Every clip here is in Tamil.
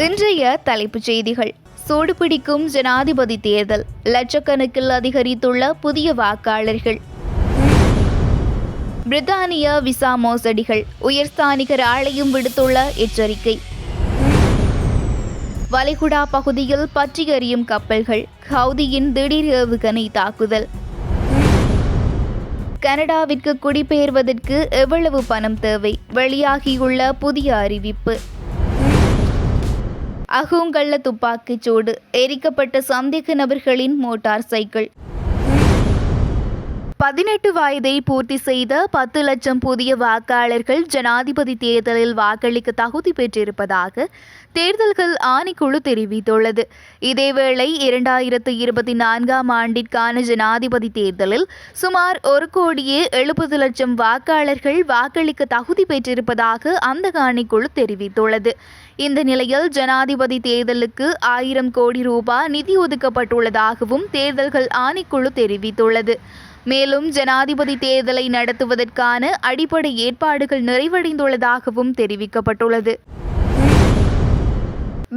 இன்றைய தலைப்புச் செய்திகள். சூடுபிடிக்கும் ஜனாதிபதி தேர்தல். லட்சக்கணக்கில் அதிகரித்துள்ள புதிய வாக்காளர்கள். பிரித்தானிய விசா மோசடிகள். உயர்ஸ்தானிகர் ஆலயம் விடுத்துள்ள எச்சரிக்கை. வளைகுடா பகுதியில் பற்றி எறியும் கப்பல்கள். ஹவுதியின் திடீர் ஏவுகணை தாக்குதல். கனடாவிற்கு குடிபெயர்வதற்கு எவ்வளவு பணம் தேவை? வெளியாகியுள்ள புதிய அறிவிப்பு. அகூங்கள்ள துப்பாக்கிச் சூடு எரிக்கப்பட்ட சந்தேக நபர்களின் மோட்டார் சைக்கிள். பதினெட்டு வயதை பூர்த்தி செய்த பத்து லட்சம் புதிய வாக்காளர்கள் ஜனாதிபதி தேர்தலில் வாக்களிக்க தகுதி பெற்றிருப்பதாக தேர்தல்கள் ஆணைக்குழு தெரிவித்துள்ளது. இதேவேளை இரண்டாயிரத்து இருபத்தி நான்காம் ஆண்டிற்கான ஜனாதிபதி தேர்தலில் சுமார் ஒரு கோடியே எழுபது லட்சம் வாக்காளர்கள் வாக்களிக்க தகுதி பெற்றிருப்பதாக அந்த ஆணைக்குழு தெரிவித்துள்ளது. இந்த நிலையில் ஜனாதிபதி தேர்தலுக்கு ஆயிரம் கோடி ரூபாய் நிதி ஒதுக்கப்பட்டுள்ளதாகவும் தேர்தல்கள் ஆணைக்குழு தெரிவித்துள்ளது. மேலும் ஜனாதிபதி தேர்தலை நடத்துவதற்கான அடிப்படை ஏற்பாடுகள் நிறைவடைந்துள்ளதாகவும் தெரிவிக்கப்பட்டுள்ளது.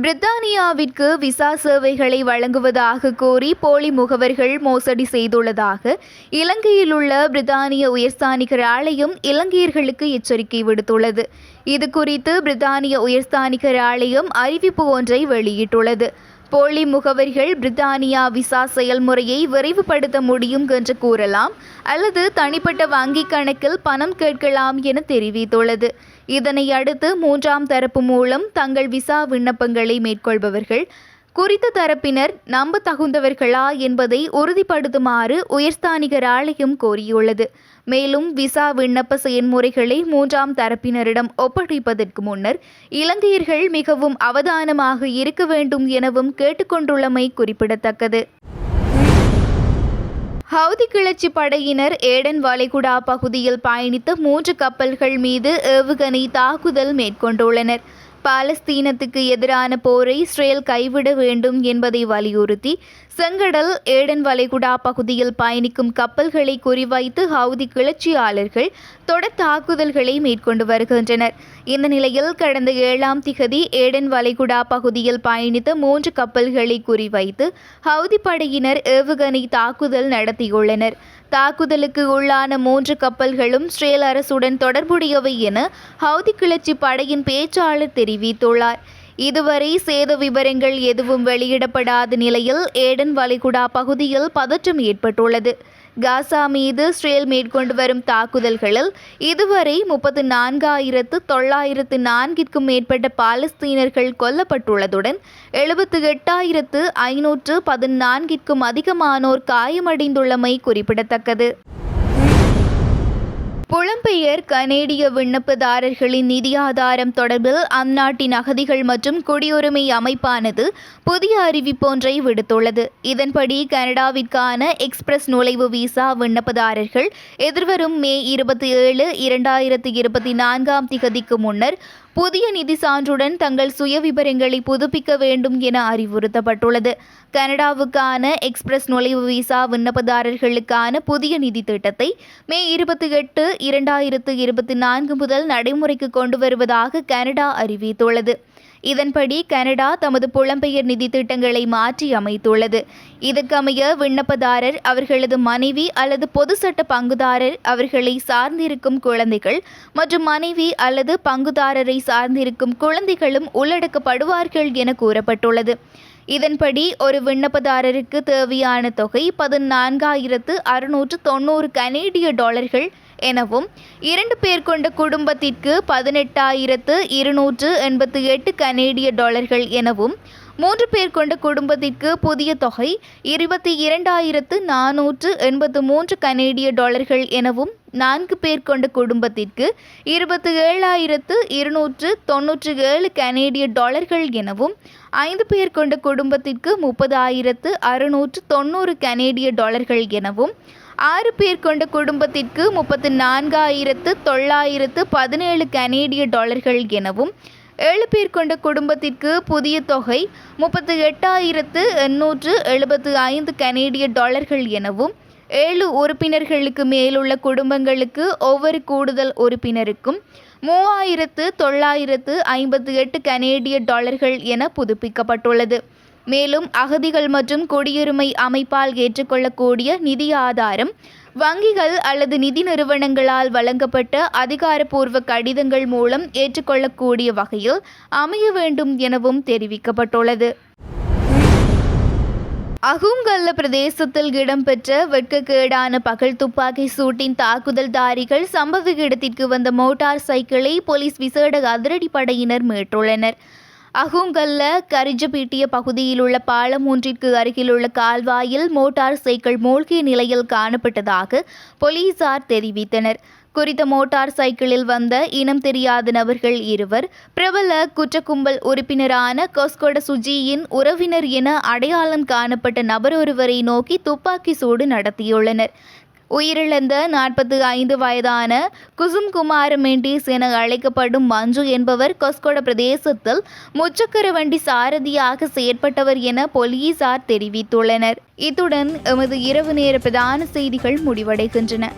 பிரித்தானியாவிற்கு விசா சேவைகளை வழங்குவதாக கூறி போலி முகவர்கள் மோசடி செய்துள்ளதாக இலங்கையில் உள்ள பிரித்தானிய உயர்ஸ்தானிகர் ஆலயம் இலங்கையர்களுக்கு எச்சரிக்கை விடுத்துள்ளது. இது குறித்து பிரித்தானிய உயர்ஸ்தானிகர் ஆலயம் அறிவிப்பு ஒன்றை வெளியிட்டுள்ளது. போலி முகவரிகள் பிரித்தானியா விசா செயல்முறையை விரைவுபடுத்த முடியும் என்று கூறலாம். அல்லது தனிப்பட்ட வங்கிக் கணக்கில் பணம் கேட்கலாம் என தெரிவித்துள்ளது. இதனை அடுத்து மூன்றாம் தரப்பு மூலம் தங்கள் விசா விண்ணப்பங்களை மேற்கொள்பவர்கள் குறித்த தரப்பினர் நம்ப தகுந்தவர்களா என்பதை உறுதிப்படுத்துமாறு உயர்ஸ்தானிகர் ஆலயம் கோரியுள்ளது. மேலும் விசா விண்ணப்ப செயன்முறைகளை மூன்றாம் தரப்பினரிடம் ஒப்படைப்பதற்கு முன்னர் இலங்கையர்கள் மிகவும் அவதானமாக இருக்க வேண்டும் எனவும் கேட்டுக்கொண்டுள்ளமை குறிப்பிடத்தக்கது. ஹவுதி கிளர்ச்சி படையினர் ஏடன் வளைகுடா பகுதியில் பயணித்த மூன்று கப்பல்கள் மீது ஏவுகணை தாக்குதல் மேற்கொண்டுள்ளனர். பாலஸ்தீனத்துக்கு எதிரான போரை இஸ்ரேல் கைவிட வேண்டும் என்பதை வலியுறுத்தி செங்கடல் ஏடன் வளைகுடா பகுதியில் பயணிக்கும் கப்பல்களை குறிவைத்து ஹவுதி கிளர்ச்சியாளர்கள் தொடர் தாக்குதல்களை மேற்கொண்டு வருகின்றனர். இந்த நிலையில் கடந்த ஏழாம் திகதி ஏடன் வளைகுடா பகுதியில் பயணித்த மூன்று கப்பல்களை குறிவைத்து ஹவுதி படையினர் ஏவுகணை தாக்குதல் நடத்தியுள்ளனர். தாக்குதலுக்கு உள்ளான மூன்று கப்பல்களும் இஸ்ரேல் அரசுடன் தொடர்புடையவை என ஹவுதி கிளர்ச்சி படையின் பேச்சாளர் தெரிவித்துள்ளார். இதுவரை சேத விவரங்கள் எதுவும் வெளியிடப்படாத நிலையில் ஏடன் வளைகுடா பகுதியில் பதற்றம் ஏற்பட்டுள்ளது. காசா மீது இஸ்ரேல் மேற்கொண்டு வரும் தாக்குதல்களில் இதுவரை முப்பத்து நான்காயிரத்து தொள்ளாயிரத்து நான்கிற்கும் மேற்பட்ட பாலஸ்தீனர்கள் கொல்லப்பட்டுள்ளதுடன் எழுபத்து எட்டாயிரத்து ஐநூற்று பதினான்கிற்கும் அதிகமானோர் காயமடைந்துள்ளமை குறிப்பிடத்தக்கது. புலம்பெயர் கனேடிய விண்ணப்பதாரர்களின் நிதி ஆதாரம் தொடர்பில் அந்நாட்டின் அகதிகள் மற்றும் குடியுரிமை அமைப்பானது புதிய அறிவிப்பொன்றை விடுத்துள்ளது. இதன்படி கனடாவிற்கான எக்ஸ்பிரஸ் நுழைவு விசா விண்ணப்பதாரர்கள் எதிர்வரும் மே இருபத்தி ஏழு இரண்டாயிரத்தி இருபத்தி நான்காம் திகதிக்கு முன்னர் புதிய நிதி சான்றுடன் தங்கள் சுய விபரங்களை புதுப்பிக்க வேண்டும் என அறிவுறுத்தப்பட்டுள்ளது. கனடாவுக்கான எக்ஸ்பிரஸ் நுழைவு விசா விண்ணப்பதாரர்களுக்கான புதிய நிதி திட்டத்தை மே இருபத்தி எட்டு இரண்டாயிரத்து இருபத்தி நான்கு முதல் நடைமுறைக்கு கொண்டு வருவதாக கனடா அறிவித்துள்ளது. இதன்படி கனடா தமது புலம்பெயர் நிதி திட்டங்களை மாற்றி அமைத்துள்ளது. இதற்கமைய விண்ணப்பதாரர் அவர்களது மனைவி அல்லது பொது சட்ட பங்குதாரர் அவர்களை சார்ந்திருக்கும் குழந்தைகள் மற்றும் மனைவி அல்லது பங்குதாரரை சார்ந்திருக்கும் குழந்தைகளும் உள்ளடக்கப்படுவார்கள் என கூறப்பட்டுள்ளது. இதன்படி ஒரு விண்ணப்பதாரருக்கு தேவையான தொகை பதினான்காயிரத்து அறுநூற்று தொண்ணூறு கனேடிய டாலர்கள் எனவும் இரண்டு பேர் கொண்ட குடும்பத்திற்கு பதினெட்டாயிரத்து இருநூற்று எண்பத்தி எட்டு கனேடிய டாலர்கள் எனவும் மூன்று பேர் கொண்ட குடும்பத்திற்கு புதிய தொகை இருபத்தி இரண்டாயிரத்து நானூற்று எண்பத்து மூன்று கனேடிய டாலர்கள் எனவும் நான்கு பேர் கொண்ட குடும்பத்திற்கு இருபத்தி ஏழாயிரத்து இருநூற்று தொன்னூற்று ஏழு கனேடிய டாலர்கள் எனவும் ஐந்து பேர் கொண்ட குடும்பத்திற்கு முப்பதாயிரத்து அறுநூற்று தொண்ணூறு கனேடிய டாலர்கள் எனவும் ஆறு பேர் கொண்ட குடும்பத்திற்கு முப்பத்து நான்காயிரத்து தொள்ளாயிரத்து பதினேழு கனேடிய டாலர்கள் எனவும் ஏழு பேர் கொண்ட குடும்பத்திற்கு புதிய தொகை முப்பத்து எட்டாயிரத்து எண்ணூற்று எழுபத்து ஐந்து கனேடிய டாலர்கள் எனவும் ஏழு உறுப்பினர்களுக்கு மேலுள்ள குடும்பங்களுக்கு ஒவ்வொரு கூடுதல் உறுப்பினருக்கும் மூவாயிரத்து தொள்ளாயிரத்து ஐம்பத்தி எட்டு கனேடிய டாலர்கள் என புதுப்பிக்கப்பட்டுள்ளது. மேலும் அகதிகள் மற்றும் குடியுரிமை அமைப்பால் ஏற்றுக்கொள்ளக்கூடிய நிதி ஆதாரம் வங்கிகள் அல்லது நிதி நிறுவனங்களால் வழங்கப்பட்ட அதிகாரப்பூர்வ கடிதங்கள் மூலம் ஏற்றுக்கொள்ளக்கூடிய வகையில் அமைய வேண்டும் எனவும் தெரிவிக்கப்பட்டுள்ளது. அகுங்கல்ல பிரதேசத்தில் இடம்பெற்ற வெட்கக்கேடான பகல் துப்பாக்கி சூட்டின் தாக்குதல்தாரிகள் சம்பவ இடத்திற்கு வந்த மோட்டார் சைக்கிளை போலீஸ் விசேட அதிரடிப்படையினர் மீட்டுள்ளனர். அகுங்கல்ல கரிஜபீட்டிய பகுதியில் உள்ள பாலம் ஒன்றிற்கு அருகிலுள்ள கால்வாயில் மோட்டார் சைக்கிள் மூழ்கிய நிலையில் காணப்பட்டதாக போலீசார் தெரிவித்தனர். குறித்த மோட்டார் சைக்கிளில் வந்த இனம் தெரியாத நபர்கள் இருவர் பிரபல குற்றக்கும்பல் உறுப்பினரான கொஸ்கொட சுஜியின் உறவினர் என அடையாளம் காணப்பட்ட நபர் ஒருவரை நோக்கி துப்பாக்கி சூடு நடத்தியுள்ளனர். உயிரிழந்த நாற்பத்தி ஐந்து வயதான குசும்குமார் மெண்டிஸ் என அழைக்கப்படும் மஞ்சு என்பவர் கொஸ்கொட பிரதேசத்தில் முச்சக்கர வண்டி சாரதியாக செயற்பட்டவர் என போலீசார் தெரிவித்துள்ளனர். இத்துடன் எமது இரவு நேர பிரதான செய்திகள் முடிவடைகின்றன.